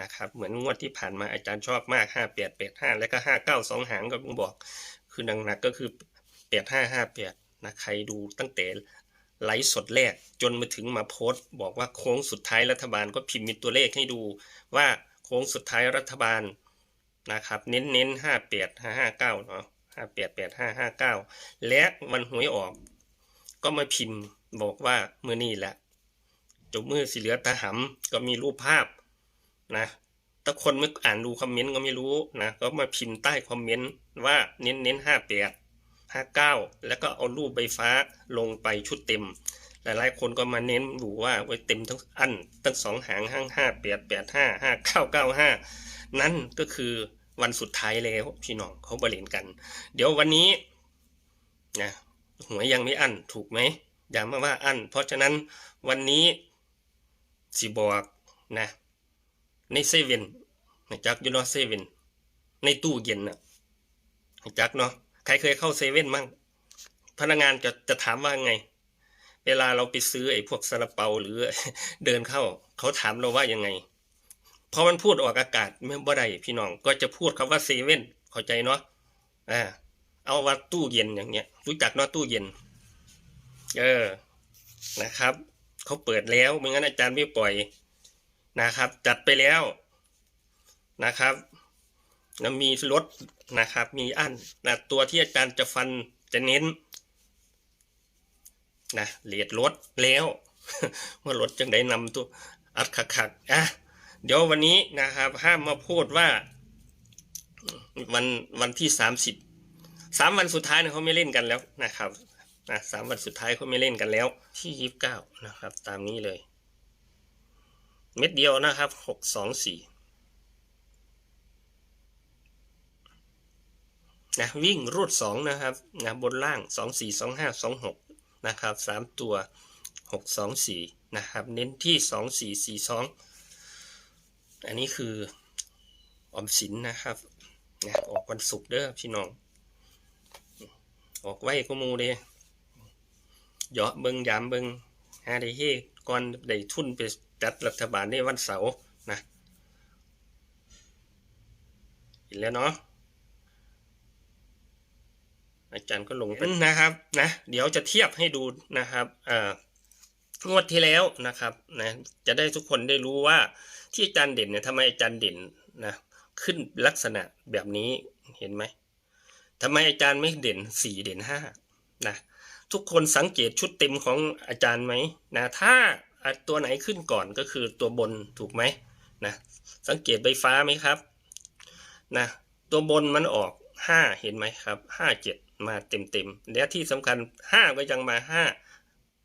นะครับ เหมือนงวดที่ผ่านมาอาจารย์ชอบมากห้าแปดแปดห้าแล้วก็ห้าเก้าสองหางก็บอก คือหนักๆก็คือแปดห้าห้าแปดนะใครดูตั้งแต่ไลฟ์สดแรกจนมาถึงมาโพสต์ บอกว่าโค้งสุดท้ายรัฐบาลก็พิมพ์มีตัวเลขให้ดูว่าโค้งสุดท้ายรัฐบาลนะครับเน้นเน้นห้าแปดห้าห้าเก้าเนาะห้าแปดแปดห้าห้าเก้าและวันหวยออก ก็มาพิมพ์บอกว่าเมื่อนี่แหละจบมือสีเหลือตาหำก็มีรูปภาพ นะถ้าคนไม่อ่านดูคอมเมนต์ก็ไม่รู้นะก็มาพิมพ์ใต้คอมเมนต์ว่าเน้นเน้นห้าแปดห้าเก้าแล้วก็เอารูปใบฟ้าลงไปชุดเต็ม หลายๆ คนก็มาเน้นดูว่าไว้เต็มทั้งอันตั้งสองหางห้างห้าแปดแปดห้าห้าเก้าเก้าห้านั่นก็คือวันสุดท้ายแล้วพี่น้องเขาบริเวณกัน เดี๋ยววันนี้นะหวยยังไม่อั้นถูกไหมอย่ามาว่าอั้นเพราะฉะนั้นวันนี้สิบอกนะ ในเซเว่นจักอยู่เนาะเซเว่นในตู้เย็นน่ะจักเนาะใครเคยเข้าเซเว่นมั่งพนักงานจะจะถามว่าไง เวลาเราไปซื้อไอ้พวกซาลาเปาหรือเดินเข้า เขาถามเราว่ายังไงพอมันพูดออกอากาศไม่บ่ได้พี่น้องก็จะพูดคำว่าเซเว่นเข้าใจเนาะอ่าเอาว่าตู้เย็นอย่างเงี้ย รู้จักเนาะตู้เย็น เออนะครับ เขาเปิดแล้วไม่งั้นอาจารย์ไม่ปล่อย นะครับ จัดไปแล้วนะครับแล้วมีรถนะครับ มีอันนะตัวที่อาจารย์จะฟันจะเน้นนะเลดรถแล้วว่ารถจังได้นำตัวอัดขักๆอะเดี๋ยววันนี้นะครับห้ามมาพูดว่า วันวันที่สามสิบสามวันสุดท้ายเนี่ยเขาไม่เล่นกันแล้วนะครับนะสามวันสุดท้ายเขาไม่เล่นกันแล้ว ที่ยี่สิบเก้านะครับ ตามนี้เลย เม็ดเดียวนะครับหกสองสี่นะวิ่งรูดสองนะครับนะบนล่างสองสี่สองห้าสองหกนะครับสามตัวหกสองสี่นะครับ เน้นที่สองสี่สี่สองอันนี้คือออมสินนะครับนะออกวันศุกร์เด้อพี่น้อง ออกไว้ก็มูเด้เหยาะเบิงยามเบิงหาได้เฮก่อนได้ทุนไป จัดรัฐบาลในวันเสาร์นะเห็นแล้วเนาะอาจารย์ก็ลงไปนะครับนะเดี๋ยวจะเทียบให้ดูนะครับอ่างวดที่แล้วนะครับนะจะได้ทุกคนได้รู้ว่าที่อาจารย์เด่นเนี่ยทำไมอาจารย์เด่นนะขึ้นลักษณะแบบนี้เห็นไหมทำไมอาจารย์ไม่เด่นสี่เด่นห้านะทุกคนสังเกตชุดเต็มของอาจารย์ไหมนะถ้า ตัวไหนขึ้นก่อนก็คือตัวบนถูกไหมนะสังเกตใบฟ้าไหมครับนะตัวบนมันออกห้าเห็นไหมครับห้าเจ็ดมาเต็มเต็มๆและที่สำคัญห้าก็ยังมาห้า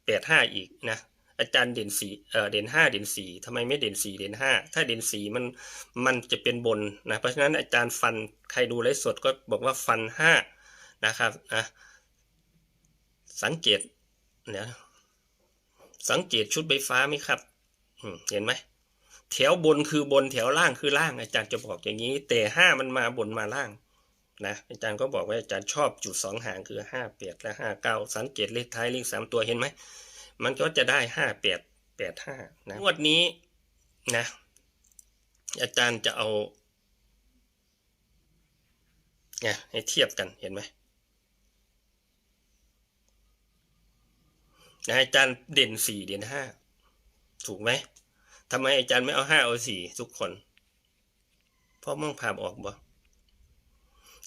แปดห้าอีกนะอาจารย์เด่นสีเออเด่นห้าเด่นสี่ทำไมไม่เด่นสี่เด่นห้าถ้าเด่นสี่มันมันจะเป็นบนนะเพราะฉะนั้นอาจารย์ฟันใครดูไลฟ์สดก็บอกว่าฟันห้านะครับอะสังเกตเนี่ย สังเกตชุดใบฟ้าไหมครับเห็นไหมแถวบนคือบนแถวล่างคือล่าง อาจารย์จะบอกอย่างนี้ แต่ห้ามันมาบนมาล่างนะอาจารย์ก็บอกว่าอาจารย์ชอบจุดสองหางคือห้าแปดและห้าเก้าสังเกตเลขท้ายเลขสามตัวเห็นไหมมันก็จะได้ห้าแปดแปดห้านะงวดนี้นะอาจารย์จะเอาเนี่ยให้เทียบกันเห็นไหม นะอาจารย์เด่นสี่เด่นห้าถูกไหมทำไมอาจารย์ไม่เอาห้าเอาสี่ทุกคน เพราะมองภาออกบ่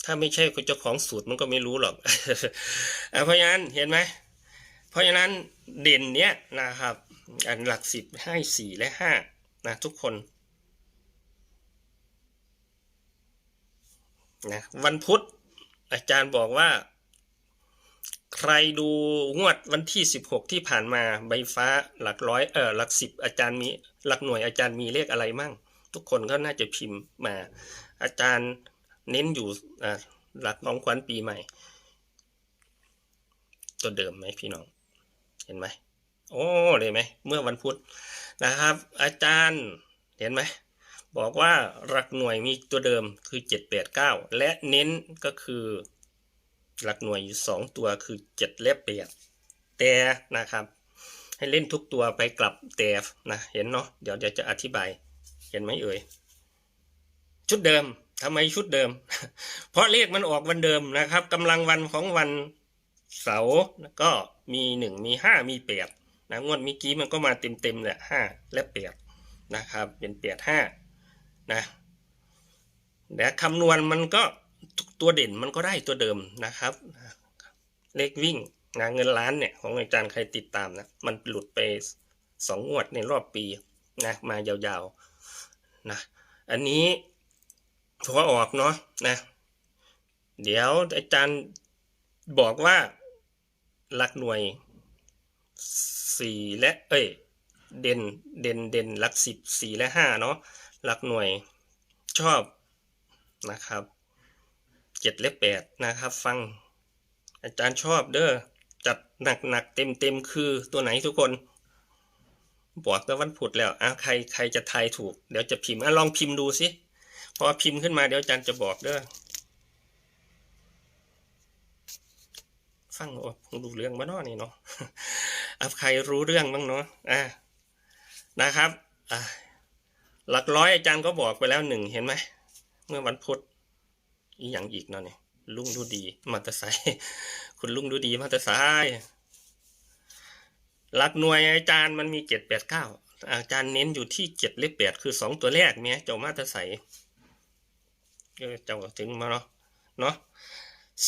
ถ้าไม่ใช่เจ้าของสูตรมันก็ไม่รู้หรอกเพราะฉะนั้นเห็นไหมเพราะฉะนั้นเด่นเนี้ยนะครับ อันหลักสิบให้สี่และห้านะทุกคนนะวันพุธอาจารย์บอกว่า ใครดูงวดวันที่สิบหกที่ผ่านมาใบฟ้าหลักร้อยเออหลักสิบอาจารย์มีหลักหน่วยอาจารย์มีเลขอะไรมั่ง ทุกคนก็น่าจะพิมพ์มา อาจารย์เน้นอยู่หลักของขวัญปีใหม่ ตัวเดิมไหมพี่น้อง เห็นไหมโอ้เลยไหมเมื่อวันพุธนะครับ อาจารย์เห็นไหมบอกว่าหลักหน่วยมีตัวเดิมคือเจ็ดแปดเก้าและเน้นก็คือ หลักหน่วยอยู่สองตัวคือเจ็ดและแปดแต่นะครับ ให้เล่นทุกตัวไปกลับแต่นะเห็นเนาะเดี๋ยวจะอธิบาย เห็นไหมเอ่ยชุดเดิมทำไมชุดเดิม เพราะเลขมันออกวันเดิมนะครับกำลังวันของวันเสาร์ก็มีหนึ่งมีห้ามีแปดนะงวดเมื่อกี้มันก็มาเต็มเต็มๆแหละห้าและแปดนะครับ เป็นแปดห้านะแต่คำนวณมันก็ ตัวเด่นมันก็ได้ตัวเดิมนะครับ เลขวิ่งนะเงินล้านเนี่ยของอาจารย์ใครติดตามนะ มันหลุดไปสองงวดในรอบปีนะมายาวๆนะอันนี้พอออกเนาะนะ เดี๋ยวอาจารย์บอกว่าหลักหน่วยสี่และเอ้ยเด่นเด่นเด่นหลักสิบสี่และห้าเนาะหลักหน่วยชอบนะครับ เจ็ดและแปดนะครับ ฟัง อาจารย์ชอบเด้อจัดหนักหนักเต็มเต็มๆคือตัวไหนทุกคนบอกแต่วันพุธแล้วอะใครใครจะทายถูก เดี๋ยวจะพิมพ์อะลองพิมพ์ดูสิพอพิมพ์ขึ้นมาเดี๋ยวอาจารย์จะบอกเด้อฟังโอ้ผมดูเรื่องบ้านอนี่เนาะอะใครรู้เรื่องบ้างเนาะอะนะครับอะหลักร้อยอาจารย์ก็บอกไปแล้วหนึ่งเห็นไหมเมื่อวันพุธ อีกอย่างอีกเนาะเนี่ยลุงดูดีมาตอร์ไซคุณลุงดูดีมาตอร์ไซค์หลักหน่วยอาจารย์มันมีเจ็ดแปดเก้าอาจารย์เน้นอยู่ที่เจ็ดเลขแปดคือสองตัวแรกเนี่ยเจ้ามาตอร์ไซเจ้าถึงมาเนาะเนาะ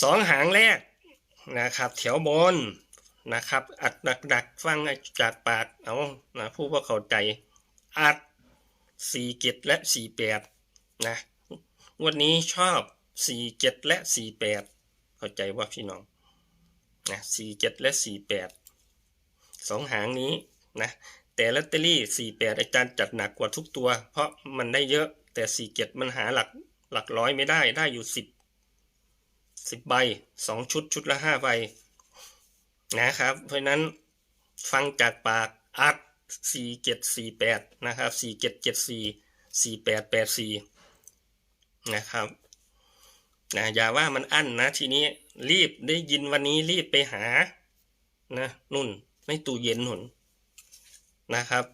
สองหางแรกนะครับแถวบนนะครับอัดหนักๆฟังจากปากเอานะผู้ว่าเข้าใจอัดสี่เจ็ดและสี่แปดนะ วันนี้ชอบ สี่เจ็ดและสี่แปดเข้าใจว่าพี่น้องนะสี่เจ็ดและสี่แปดสองหางนี้นะแต่ลอตเตอรี่สี่แปดอาจารย์จัดหนักกว่าทุกตัว เพราะมันได้เยอะแต่สี่เจ็ดมันหาหลักหลักร้อยไม่ได้ได้อยู่สิบสิบใบสองชุดชุดละห้าใบนะครับ เพราะฉะนั้นฟังจากปากอัดสี่เจ็ดสี่แปดนะครับสี่เจ็ดเจ็ดสี่สี่แปดแปดสี่นะครับ นะอย่าว่ามันอั้นนะ ทีนี้รีบได้ยินวันนี้รีบไปหานะนุ่น ไม่ตู้เย็นหนุนนะครับ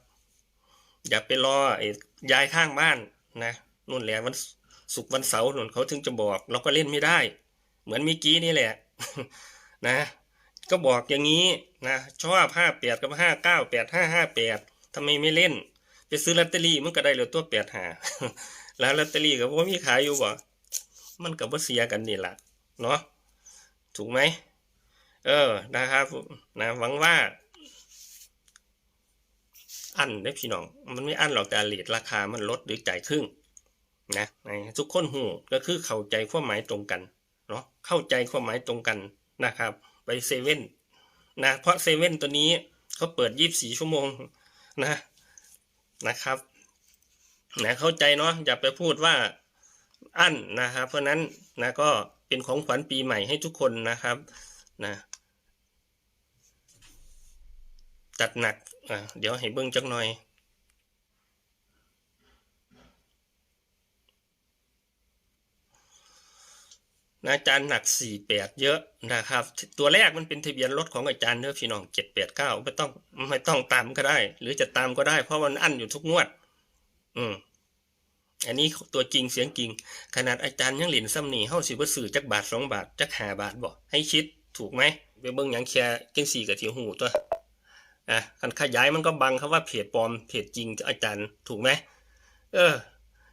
อย่าไปรอไอ้ยายข้างบ้านนะนุ่นแหละวันศุกร์วันเสาร์หนุนเขาถึงจะบอก เราก็เล่นไม่ได้ เหมือนเมื่อกี้นี่แหละ นะ ก็บอกอย่างนี้นะชอบห้าแปดกับห้าเก้าแปดห้าห้าแปดทำไมไม่เล่น ไปซื้อลอตเตอรี่มันก็ได้เหลือตัวแปดหาแล้วลอตเตอรี่กับว่ามีขายอยู่บ่ มันกับว่าเสียกันนี่แหละเนาะถูกไหมเออนะครับนะหวังว่า อันได้พี่น้อง มันไม่อันหรอกแต่เลทราคามันลดหรือจ่ายครึ่งนะทุกคนหูก็คือเข้าใจความหมายตรงกันเนาะเข้าใจความหมายตรงกันนะครับ ไปเซเว่นนะเพราะเซเว่นตัวนี้เขาเปิดยี่บสี่ชั่วโมงนะนะครับนะเข้าใจเนาะอย่าไปพูดว่า อั้นนะครับ เพราะนั้นนะก็เป็นของขวัญปีใหม่ให้ทุกคนนะครับนะจัดหนักอะเดี๋ยวให้เบิ้งจักหน่อยนะอาจารย์หนักสี่แปดเยอะนะครับ ตัวแรกมันเป็นทะเบียนรถของอาจารย์เนอะพี่น้องเจ็ดแปดเก้าไม่ต้องไม่ต้องตามก็ได้ หรือจะตามก็ได้ เพราะมันอั้นอยู่ทุกงวด อืม อันนี้ตัวจริงเสียงจริง ขนาดอาจารย์ยังเหรียญซ้ำหนี่เฮาสิบ่ซื้อจักบาทสองบาทจักหาบาทบ่ให้คิดถูกไหมไปเบิ่งหยังแค่จังสี่กับเที่หูตัวอะคันขยายมันก็บังคำว่าเพจปลอมเพจจริงอาจารย์ถูกไหมเออ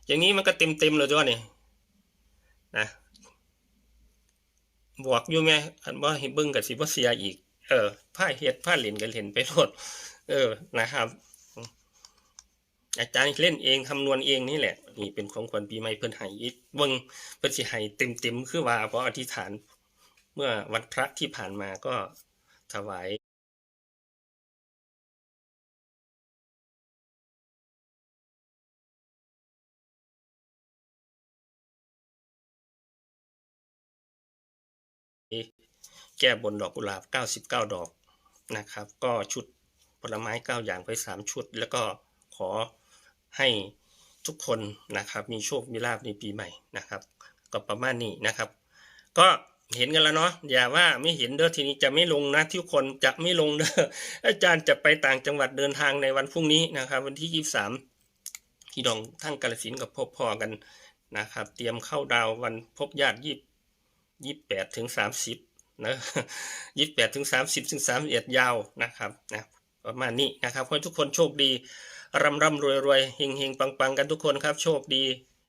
อย่างนี้มันก็เต็มเต็มเลยจ้ะนี่นะบอกอยู่ไหมคันว่าเบิ่งกับสิบ่เสียอีก เออผ้าเฮ็ดผ้าเหรียญก็เหรียญไปโลดเออนะครับ อาจารย์เล่นเองคำนวณเองนี่แหละ นี่เป็นของขวัญปีใหม่เพิ่นให้อีกเบิ่งเพิ่นสิให้เต็มๆคือว่าเพราะอธิษฐาน เมื่อวันพระที่ผ่านมาก็ถวายแก้บนดอกกุหลาบ 99 ดอกนะครับ ก็ชุดผลไม้ 9 อย่างไป 3 ชุด แล้วก็ขอ ให้ทุกคนนะครับมีโชคมีลาบในปีใหม่นะครับ ก็ประมาณนี้นะครับ ก็เห็นกันแล้วเนาะอย่าว่าไม่เห็นเด้อทีนี้จะไม่ลงนะทุกคนจะไม่ลงเด้ออาจารย์จะไปต่างจังหวัดเดินทางในวันพรุ่งนี้นะครับ วันที่ยี่สามที่ดองทั้งกาลสินกับพบพอกันนะครับ เตรียมเข้าดาววันพบญาติยี่ยี่แปดถึงสามสิบนะยี่แปดถึงสามสิบถึงสามเอ็ดยาวนะครับนะประมาณนี้นะครับขอให้ทุกคนโชคดี ร่ำร่ำรวยรวยเฮงเฮงปังปังกันทุกคนครับ โชคดี